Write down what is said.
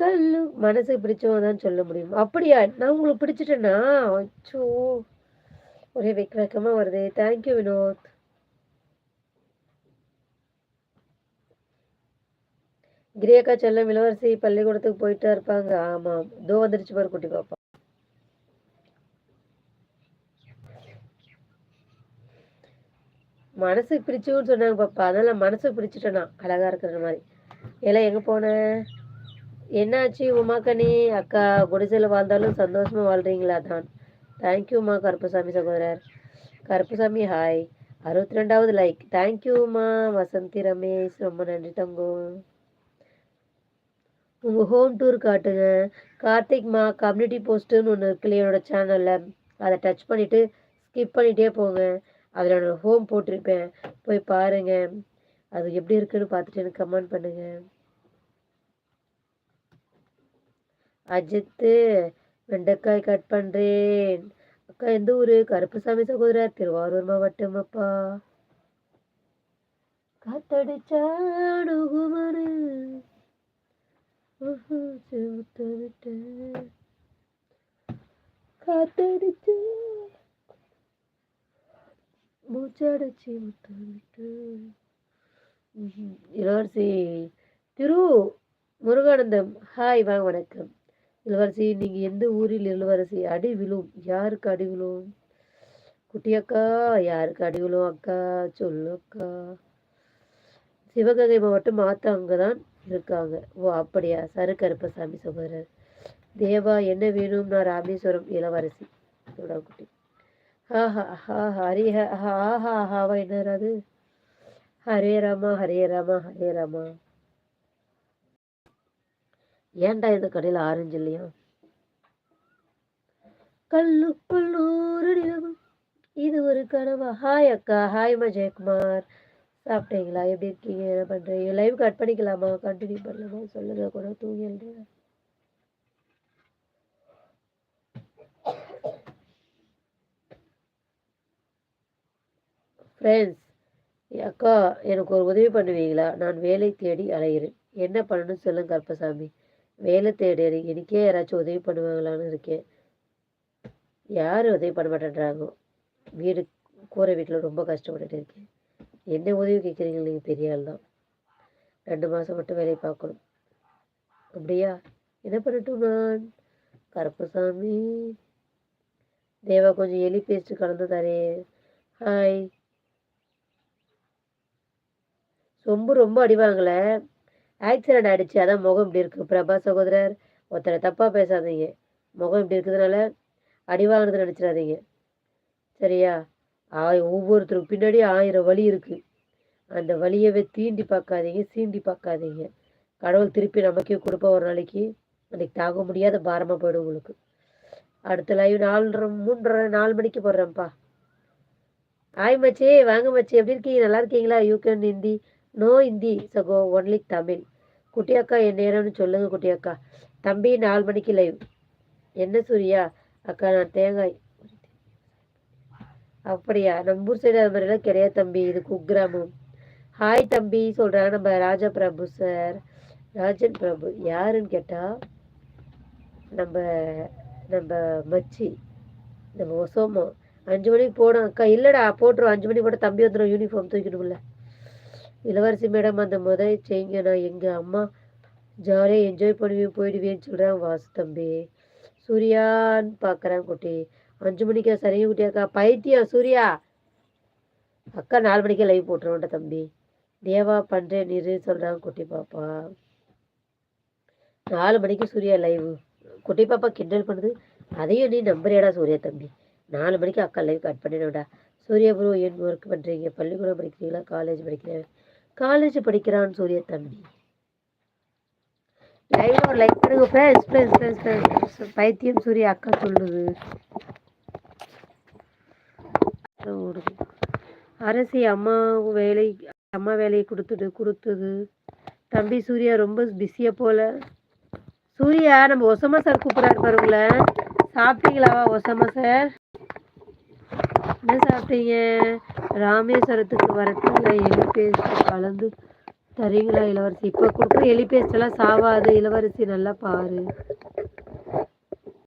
கல்லு மனசுக்கு பிடிச்சவங்க தான் சொல்ல முடியும். அப்படியா? நான் உங்களுக்கு பிடிச்சிட்டேன்னா அச்சோ. ஒரே வெக்க வெக்கமா வருது. தேங்க்யூ வினோத். கிரியக்கா செல்லம் இளவரசி பள்ளிக்கூடத்துக்கு போயிட்டா இருப்பாங்க. ஆமாம் தோ வந்துருச்சு பாரு குட்டி பாப்பா. மனசுக்கு பிடிச்சுன்னு சொன்னாங்க பாப்பா. அதனால மனசுக்கு பிடிச்சிட்டேனா அழகா இருக்கிற மாதிரி. எல்லாம் எங்க போன? என்னாச்சு உமாக்கனி அக்கா குடிசையில் வாழ்ந்தாலும் சந்தோஷமாக வாழ்கிறீங்களா தான் தேங்க்யூம்மா கருப்பசாமி சகோதரர். கருப்பசாமி ஹாய் அறுபத்தி ரெண்டாவது லைக் தேங்க்யூம்மா வசந்தி ரமேஷ் ரொம்ப நன்றி தங்கம் உங்கள் ஹோம் டூர் காட்டுங்க. கார்த்திக்மா கம்யூனிட்டி போஸ்ட்டுன்னு ஒன்று இருக்கு என்னோட சேனலில் அதை டச் பண்ணிவிட்டு ஸ்கிப் பண்ணிகிட்டே போங்க. அதில் என்னோடய ஹோம் போட்டிருப்பேன். போய் பாருங்கள் அது எப்படி இருக்குன்னு பார்த்துட்டு எனக்கு கமெண்ட் பண்ணுங்கள் அஜித்து வெண்டைக்காய் கட் பண்ணுறேன் அக்கா எந்த ஊர்? கருப்புசாமி சகோதரர் திருவாரூர் மாவட்டம் அப்பா. காத்தடிச்சா. அணுகுமனு காத்தடிச்சா மூச்சடைச்சி முத்தமிட்டு ம்ஹும். இளவரசி திரு முருகானந்தம். ஹாய் வாங்க வணக்கம். இளவரசி நீங்க எந்த ஊரில் இளவரசி? அடி விழும். யாருக்கு அடி விழும்? குட்டி அக்கா யாருக்கு அடி விழும் அக்கா? சொல்லு அக்கா சிவகங்கை மாவட்டம் மாத்தா அங்கதான் இருக்காங்க. ஓ அப்படியா? சரு கருப்பசாமி சகோதரர் தேவா என்ன வேணும்? நான் ராமேஸ்வரம் இளவரசி. குட்டி. ஹா ஹா ஹா ஹரி ஹா ஹா ஹாவா என்ன அது? ஹரே ராமா ஹரே ராமா ஹரே ராமா. ஏன்டா இந்த கடையில் ஆரஞ்சு இல்லையா? கல்லுக்குள் நூறு நிலவும் இது ஒரு கனவா? ஹாய் அக்கா. ஹாய் ஜெயக்குமார். சாப்பிட்டீங்களா? எப்படி இருக்கீங்க? என்ன பண்ணுறீங்க லைவ் கட் பண்ணிக்கலாமா? கண்டினியூ பண்ணலாமா? சொல்லுங்க. கூட தூங்கி எழுதுங்க ஃப்ரெண்ட்ஸ் அக்கா எனக்கு ஒரு உதவி பண்ணுவீங்களா? நான் வேலை தேடி அலைகிறேன் என்ன பண்ணணும்னு சொல்லுங்க கருப்பசாமி. வேலை தேடி. எனக்கே யாராச்சும் உதவி பண்ணுவாங்களான்னு இருக்கேன். யாரும் உதவி பண்ண மாட்டேன்றாங்க? வீடு கூரை வீட்டில் ரொம்ப கஷ்டப்பட்டுட்டு இருக்கேன். என்ன உதவி கேட்குறீங்க நீங்கள் பெரிய ஆள் தான். ரெண்டு மாதம் மட்டும் வேலையை பார்க்கணும். அப்படியா? என்ன பண்ணட்டும் நான்? கருப்பசாமி. தேவா கொஞ்சம் எலி பேஸ்ட் கலந்து தரேன் ஹாய் சொம்பு ரொம்ப அடிவாங்களே? ஆக்சிடென்ட் ஆகிடுச்சு அதான் முகம் இப்படி இருக்குது பிரபா சகோதரர் ஒருத்தரை தப்பாக பேசாதீங்க. முகம் இப்படி இருக்கிறதுனால அடி வாங்கினது நினச்சிடாதீங்க. சரியா? ஆய் ஒவ்வொருத்தருக்கு பின்னாடி ஆயிரம் வழி இருக்குது அந்த வழியவே தீண்டி பார்க்காதீங்க சீண்டி பார்க்காதீங்க. கடவுள் திருப்பி நமக்கே கொடுப்ப ஒரு நாளைக்கு. அன்றைக்கி தாங்க முடியாத பாரமாக போயிடும் உங்களுக்கு. அடுத்த லைவ் நாலரை மூன்றரை நாலு மணிக்கு போடுறேன்ப்பா. ஆய் மச்சி. வாங்க மச்சி. எப்படி இருக்கீங்க? நல்லா இருக்கீங்களா? You can Hindi no Hindi சகோ ஒன்லி தமிழ். குட்டி அக்கா என் நேரம்னு சொல்லுங்க குட்டி அக்கா தம்பி நாலு மணிக்கு லைவ் என்ன சூர்யா? அக்கா நான் தேங்காய். அப்படியா? நம்ம ஊர் சைடு அது மாதிரிலாம் கிடையாது தம்பி. இது குக்கிராமம். ஹாய் தம்பி சொல்கிறாங்க நம்ம ராஜா பிரபு சார் ராஜன் பிரபு. யாருன்னு கேட்டால் நம்ம நம்ம மச்சி நம்ம ஒசோமோ. அஞ்சு மணிக்கு போடும் அக்கா இல்லைடா போட்டுருவோம். அஞ்சு மணிக்கு போட்டால் தம்பி வந்துடும் யூனிஃபார்ம் தூக்கிடும்ல. இளவரசி மேடம் அந்த முதல் செய்யுங்க நான் எங்கள் அம்மா ஜாலியாக என்ஜாய் பண்ணுவேன் போயிடுவேன்னு சொல்கிறேன் வாசு தம்பி. சூர்யான்னு பார்க்குறேன் குட்டி. அஞ்சு மணிக்கா சரிங்க குட்டியாக்கா பைத்தியம் சூர்யா. அக்கா நாலு மணிக்கே லைவ் போட்டுருவோம்டா தம்பி. தேவா பண்ணுறேன் நிறு சொல்கிறாங்க குட்டி பாப்பா. நாலு மணிக்கு சூர்யா லைவ் குட்டி பாப்பா கிண்டல் பண்ணுது. அதையும் நீ நம்புறியாடா சூர்யா தம்பி? நாலு மணிக்கு அக்கா லைவ் கட் பண்ணிடும்டா சூர்யா ப்ரோ என் ஒர்க் பண்ணுறீங்க பள்ளிக்கூடம் படிக்கிறீங்களா? காலேஜ் படிக்கிறேன் காலேஜ் படிக்கிறான் சூரிய தம்பி. லைவ் ஒரு லைக் பண்ணுங்க ஃப்ரெண்ட்ஸ் ஃப்ரெண்ட்ஸ் ஃப்ரெண்ட்ஸ் ஃப்ரெண்ட்ஸ் பைத்தியம் சூரிய அக்கா சொல்லுது. ஓடுது. அரசி அம்மா வேலை அம்மா வேலையை கொடுத்துட்டு கொடுத்தது. தம்பி சூர்யா ரொம்ப பிஸியாக போல. சூர்யா நம்ம ஒசமா சார் கூப்பிட்றாரு பாருங்களேன். சாப்பிட்டீங்களாவா ஒசமா சார் என்ன சாப்பிட்டீங்க? ராமேஸ்வரத்துக்கு வரத்துல எலி பேஸ்ட் கலந்து தரீங்களா இளவரசி? இப்போ கொடுக்குற எலி பேஸ்டெல்லாம் சாவாது. இளவரசி நல்லா பாரு.